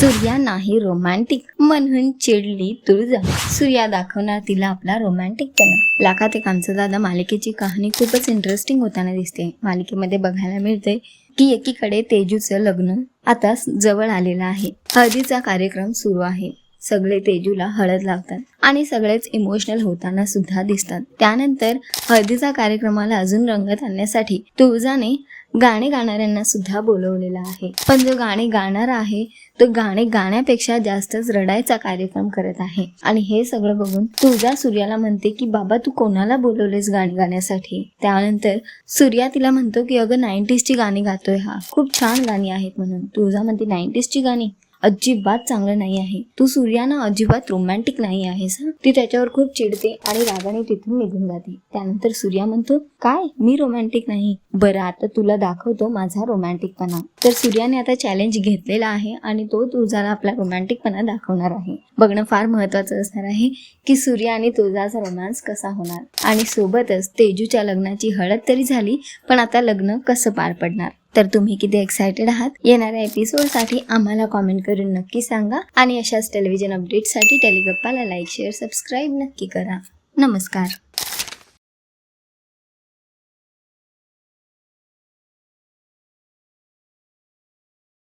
सूर्या नाही रोमॅन्टिक म्हणून चिडली तुळजा. सूर्या दाखवणार तिला आपला रोमॅन्टिकपणा लाखात एक आमचा दादा मालिकेची कहाणी खूपच इंटरेस्टिंग होताना दिसते. मालिकेमध्ये बघायला मिळते की एकीकडे तेजूचं लग्न आता जवळ आलेलं आहे. हळदीचा कार्यक्रम सुरू आहे. सगळे तेजूला हळद लावतात आणि सगळेच इमोशनल होताना सुद्धा दिसतात. त्यानंतर हळदीचा कार्यक्रमाला अजून रंगत आणण्यासाठी तुळजाने गाणे गाणाऱ्यांना सुद्धा बोलवलेला आहे. पण जो गाणे गाणारा आहे तो गाणे गाण्यापेक्षा जास्तच रडायचा कार्यक्रम करत आहे. आणि हे सगळं बघून तुळजा सूर्याला म्हणते की बाबा तू कोणाला बोलवलेस गाणी गाण्यासाठी? त्यानंतर सूर्या तिला म्हणतो की अगं 90s ची गाणी गातोय हा. खूप छान गाणी आहेत म्हणून. तुळजा म्हणते 90s ची गाणी? अजिबात चांगलं नाही आहे. तू सूर्याना अजिबात रोमॅन्टिक नाही आहेस ती त्याच्यावर खूप चिडते आणि रागाने तिथून निघून जाते. त्यानंतर सूर्या म्हणतो काय? मी रोमॅन्टिक नाही. बरं आता तुला दाखवतो माझा रोमॅन्टिकपणा तर सूर्याने आता चॅलेंज घेतलेला आहे आणि तो तुळजाला आपला रोमॅन्टिकपणा दाखवणार आहे. बघणं फार महत्वाचं असणार आहे की सूर्या आणि तुळजाचा रोमॅन्स कसा होणार. आणि सोबतच तेजूच्या लग्नाची हळद तरी झाली पण आता लग्न कसं पार पडणार? तर तुम्ही किती एक्सायटेड आहात? येणाऱ्या एपिसोडसाठी आम्हाला कॉमेंट करून नक्की सांगा आणि अशाच टेलिव्हिजन अपडेटसाठी टेलिगप्पाला लाईक शेअर सबस्क्राईब नक्की करा. नमस्कार.